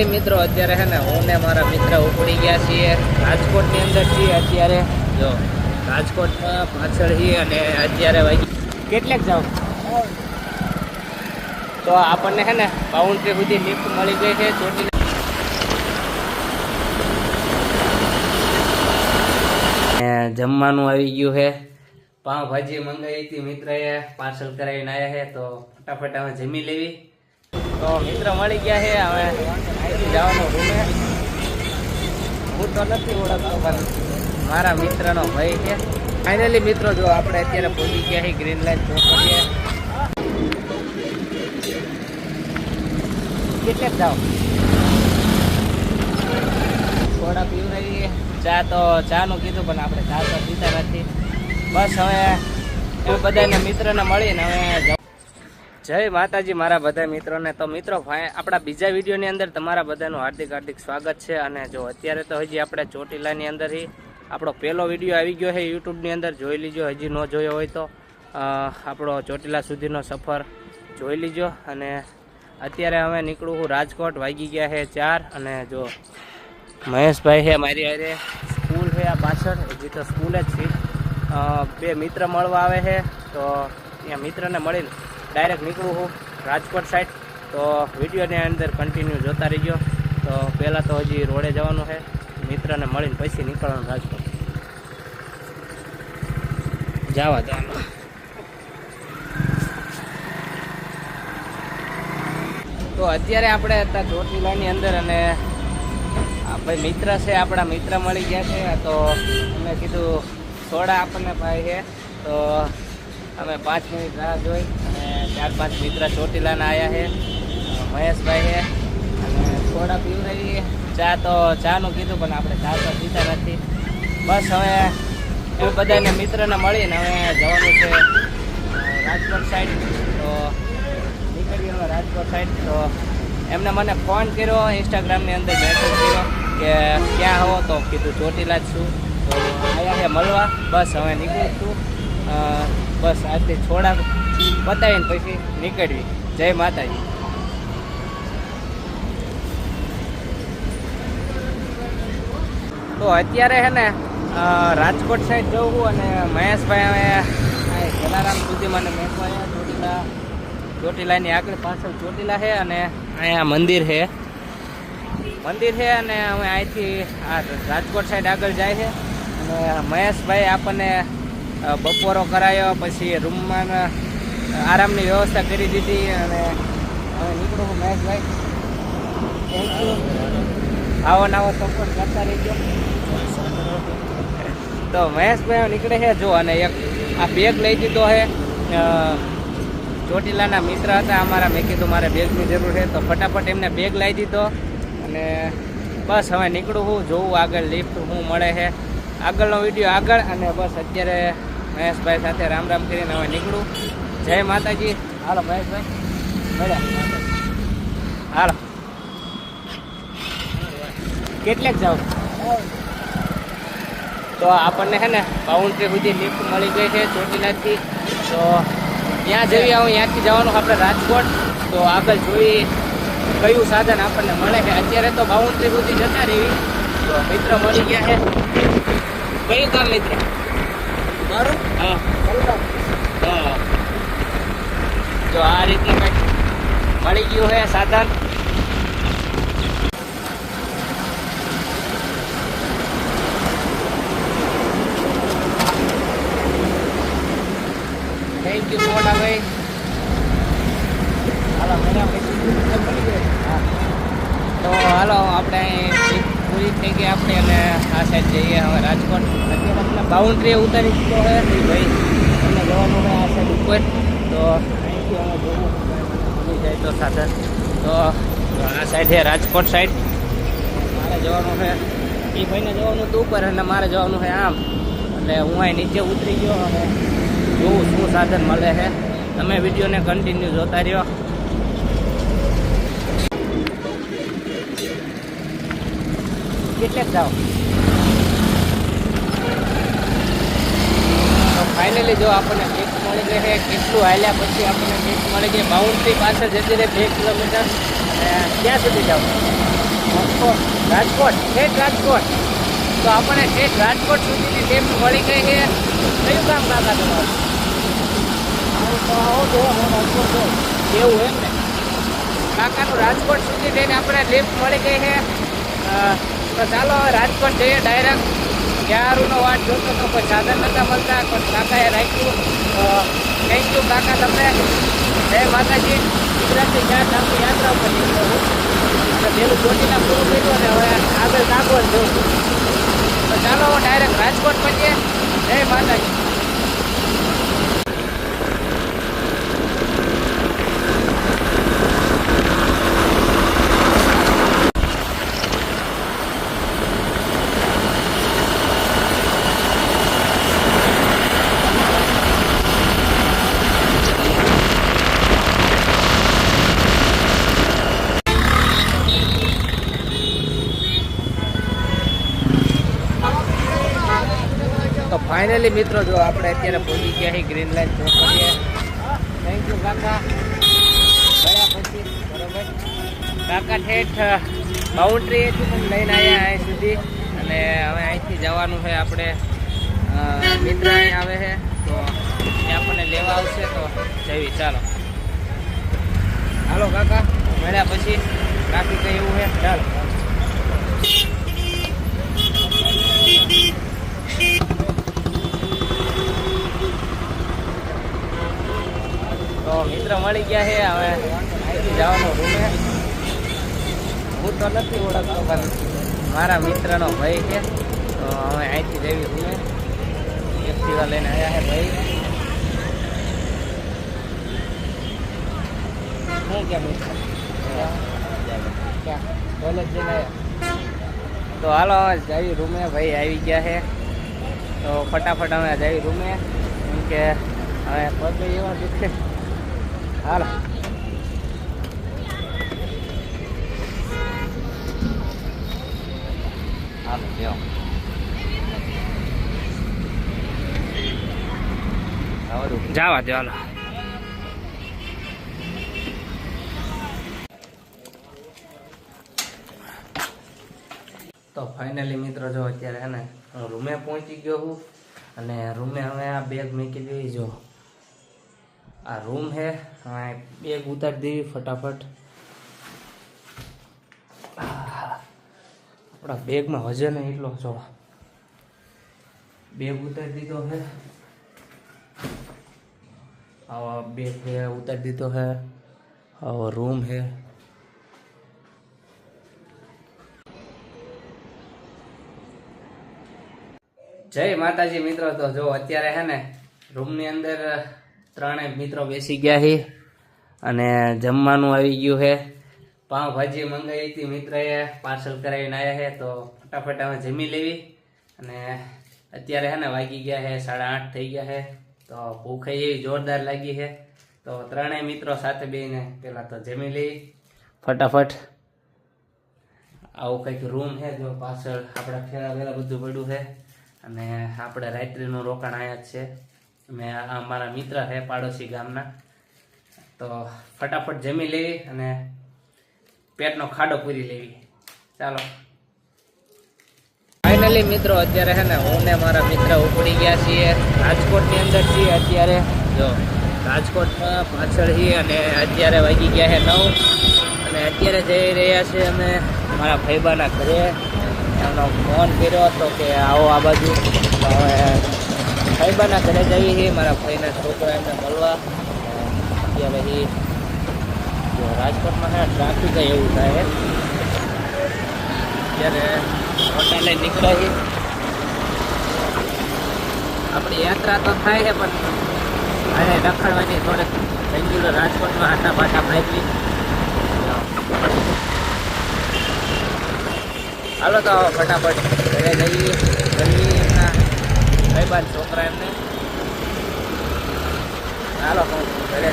Finally મિત્રો, અત્યારે છે ને હું ને મારા મિત્ર ઉપડી ગયા છીએ રાજકોટની અંદર છીએ. અત્યારે જો રાજકોટમાં પાછળ છીએ અને અત્યારે કેટલેક જાવ તો આપણને છે ને બાઉન્ડ્રી સુધી લિફ્ટ મળી ગઈ છે. ચોટી જમવાનું આવી ગયું છે. પાઉંભાજી મંગાવી હતી મિત્રએ, પાર્સલ કરાવીને આવ્યા છે. તો ફટાફટ અમે જમી લેવી. તો મિત્ર મળી ગયા છે, હવે અહીંથી જવાનું રૂમે. હું તો નથી ઓળખતો, પણ મારા મિત્રનો ભાઈ છે. ફાઇનલી મિત્રો, જો આપણે અત્યારે પહોંચી ગયા છીએ ગ્રીન લાઈન ચોકડીએ કેટલે જાઓ? થોડા રહી ચા તો ચાનું કીધું, પણ આપણે ચા તો પીતા નથી. બસ હવે બધાને મિત્રને મળીને હવે. જય માતાજી મારા બધા મિત્રોને. તો મિત્રો આપણા બીજા વિડીયોની અંદર તમારા બધાનું હાર્દિક હાર્દિક સ્વાગત છે. અને જો અત્યારે તો હજી આપણે ચોટીલાની અંદરથી આપણો પહેલો વીડિયો આવી ગયો છે યુટ્યુબની અંદર. જોઈ લીજો, હજી ન જોયો હોય તો આપણો ચોટીલા સુધીનો સફર જોઈ લીજો. અને અત્યારે અમે નીકળું હું રાજકોટ. વાગી ગયા છે ચાર. અને જો મહેશભાઈ છે મારી હારે. સ્કૂલ છે આ પાછળ. હજી તો સ્કૂલે જ છે બે મિત્ર મળવા આવે છે. તો ત્યાં મિત્રને મળીને ડાયરેક્ટ નીકળું હું રાજકોટ સાઈડ તો વિડીયોની અંદર કન્ટિન્યુ જોતા રહીજો. તો પહેલાં તો હજી રોડે જવાનું છે. મિત્રને મળીને પછી નીકળવાનું રાજકોટ. જવા દો તો અત્યારે આપણે હતા ચોટીલાની અંદર અને ભાઈ મિત્ર છે, આપણા મિત્ર મળી ગયા છે. તો અમે કીધું સોડા આપણને ભાઈ છે. તો અમે પાંચ મિનિટ રાહ જોઈ. ચાર પાંચ મિત્ર ચોટીલાના આવ્યા છે. મહેશભાઈ છે. અને સોડા પીવડાવીએ ચા તો, ચાનું કીધું, પણ આપણે ચા તો પીતા નથી. બસ હવે એ બધાને મિત્રને મળીને હવે જવાનું છે રાજકોટ સાઈડ તો નીકળીએ હવે રાજકોટ સાઈડ તો એમને મને ફોન કર્યો ઇન્સ્ટાગ્રામની અંદર મેસેજ કર્યો કે ક્યાં હો? તો કીધું, ચોટીલા જ છું. તો આવ્યા છે મળવા. બસ હવે નીકળું છું. બસ આજથી છોડા બતાવીને પછી નીકળવી. જય માતાજી. તો અત્યારે છે ને રાજકોટ સાઈડ જવું અને મહેશભાઈ આ જલારામ સુધી મને મેકવા ચોટીલા, ચોટીલાની આગળ પાછળ ચોટીલા છે અને અહીંયા મંદિર છે મંદિર છે અને અમે અહીંથી આ રાજકોટ સાઈડ આગળ જાય છે અને મહેશભાઈ આપણને બપોરો કરાયો, પછી રૂમમાં આરામની વ્યવસ્થા કરી દીધી અને હવે નીકળું હું મહેશભાઈ થેન્ક યુ આવો નવો સપોર્ટ કરતા રહીજો. તો મહેશભાઈ નીકળે છે. જો, અને એક આ બેગ લઈ દીધો છે. ચોટીલાના મિત્ર હતા અમારા. મેં કીધું મારે બેગની જરૂર છે. તો ફટાફટ એમને બેગ લાવી દીધો. અને બસ હવે નીકળું હું. જોઉં આગળ લિફ્ટ હું મળે છે. આગળનો વીડિયો આગળ. અને બસ અત્યારે મહેશભાઈ સાથે રામ રામ કરીને હવે નીકળું. જય માતાજી. હાલો મહેશભાઈ હાલો. કેટલેક જાવ તો આપણને છે ને બાઉન્ડ્રી સુધી લિફ્ટ મળી ગઈ છે ચોટીલાથી. તો ત્યાં જઈએ હું ત્યાંથી જવાનું આપણે રાજકોટ. તો આગળ જોઈ કયું સાધન આપણને મળે છે. અત્યારે તો બાઉન્ડ્રી સુધી જતા રહી તો મિત્ર મળી ગયા છે. કયું કામ મિત્ર? મારું? હા. હા. જો આ રીતે કંઈક મળી ગયું છે સાધન. થેન્ક યુ સોડા ભાઈ. હાલો હા. તો હાલો, આપણે પૂરી થઈ ગઈ આપણે અને આ સાઈડ જઈએ હવે રાજકોટ. આપણે બાઉન્ડ્રી ઉતારી દીધો છે. ભાઈ, તમને જવાનું હોય આ સાઈડ ઉપર. તો અહીંથી અમે જોવું મળી જાય તો સાધન તો આ સાઈડ છે રાજકોટ સાઈડ મારે જવાનું છે. એ ભાઈને જવાનું હતું ઉપર અને મારે જવાનું છે આમ. એટલે હું અહીં નીચે ઉતરી ગયો અને જોવું શું સાધન મળે છે. તમે વિડીયોને કન્ટિન્યુ જોતા રહ્યો. કેટલેક જાઓ. ફાઇનલી જો આપણને ફિક્સ મળી ગઈ છે કેટલું હાલ્યા પછી આપણને ફિક્સ મળી ગઈ બાઉન્ડ્રી પાસે જતી રહે બે કિલોમીટર ક્યાં સુધી જાવ રાજકોટ ઠેઠ રાજકોટ. તો આપણને ઠેઠ રાજકોટ સુધીની લિફ્ટ મળી ગઈ છે. કયું કામ કાકા તમારું? એવું એમ ને? કાકાનું રાજકોટ સુધી જઈને આપણે લિફ્ટ મળી ગઈ છે. તો ચાલો હવે રાજકોટ જઈએ ડાયરેક્ટ ક્યારુનો વાટ જોતો તો કોઈ સાધન નતા મળતા પણ કાકાએ રાખ્યું. થેન્ક યુ કાકા, તમને જય માતાજી. ગુજરાતની ચાર ધામની યાત્રા ઉપર નીકળ્યો અને પેલું ચોટીના પૂરું કર્યું અને હવે આગળ કાગવડ જોઉં તો ચાલો ડાયરેક્ટ રાજકોટ પહોંચીએ જય માતાજી. તો ફાઇનલી મિત્રો જો આપણે અત્યારે પહોંચી ગયા છીએ ગ્રીન લાઈન ચોકડીએ થેન્ક યુ કાકા. ગયા પછી, બરોબર. કાકા ઠેઠ બાઉન્ડ્રીએથી પણ લઈને આવ્યા અહીં સુધી. અને હવે અહીંથી જવાનું છે આપણે મિત્ર અહીં આવે છે. તો એ આપણને લેવા આવશે તો જવી ચાલો. હાલો કાકા, મળ્યા પછી. ટ્રાફિક એવું છે. ચાલો તો મિત્ર મળી ગયા છે. હવે અહીંથી જવાનો રૂમે હું તો નથી ઓળખતો, પણ મારા મિત્રનો ભાઈ છે. તો હવે અહીંથી જવી રૂમે એક્ટિવા લઈને આવ્યા છે ભાઈ. શું કે મિત્ર? ક્યાં? કોલેજ જઈને આવ્યા. તો હાલો જઈ રૂમે ભાઈ આવી ગયા છે. તો ફટાફટ અમે જવી રૂમે. કેમ કે હવે પગ એવા દુખે. હાલો હાલો લ્યો જવા દો હાલો તો ફાઇનલી મિત્રો જો અત્યારે હે ને, રૂમે પહોંચી ગયો હું અને રૂમે હવે આ બેગ મૂકી દેવી જો. આ રૂમ હે હવે બેગ ઉતારી દેવી ફટાફટ. આપણા બેગમાં વજન એટલો જો. બેગ ઉતારી દીધો હે આવો બેગ હે ઉતારી દીધો હે આવો રૂમ હે જય માતાજી મિત્રો, તો જો અત્યારે હે ને રૂમની અંદર ત્રણેય મિત્રો બેસી ગયા છે અને જમવાનું આવી ગયું છે પાઉંભાજી મંગાવી હતી મિત્રએ, પાર્સલ કરાવીને આવ્યા છે તો ફટાફટ અમે જમી લેવી. અને અત્યારે હે ને વાગી ગયા છે સાડા આઠ થઈ ગયા છે તો ભૂખ એવી જોરદાર લાગી છે તો ત્રણેય મિત્રો સાથે બેને પહેલાં તો જમી લઈ. ફટાફટ આવું કંઈક રૂમ છે જો પાછળ આપણા ફેરા વેલા બધું પડ્યું છે અને આપણે રાત્રિનું રોકાણ આવ્યા જ છે. અને આ મારા મિત્ર છે પાડોશી ગામના. તો ફટાફટ જમી લેવી અને પેટનો ખાડો પૂરી લેવી. ચાલો. ફાઇનલી મિત્રો, અત્યારે છે ને હું ને મારા મિત્ર ઉપડી ગયા છીએ રાજકોટની અંદર છીએ. અત્યારે જો રાજકોટમાં પાછળ છીએ અને અત્યારે વાગી ગયા છે નવ. અને અત્યારે જઈ રહ્યા છીએ અમે મારા ભાઈબાના ઘરે. એમનો ફોન કર્યો હતો કે આવો આ બાજુ. હવે ભાઈબાના ઘરે જઈએ છીએ, મારા ભાઈના છોકરા એમને મળવા. અત્યારે એ રાજકોટમાં ટ્રાફિક એવું થાય. અત્યારે હોટલે નીકળે છે. આપણી યાત્રા તો થાય છે, પણ હવે રખડવાની થોડીક રેગ્યુલર રાજકોટમાં આટા પાટા મારી હાલો તો ફટાફટ ઘરે જઈએ જઈએ. એમના ભાઈબાન છોકરા એમને. હાલો ઘરે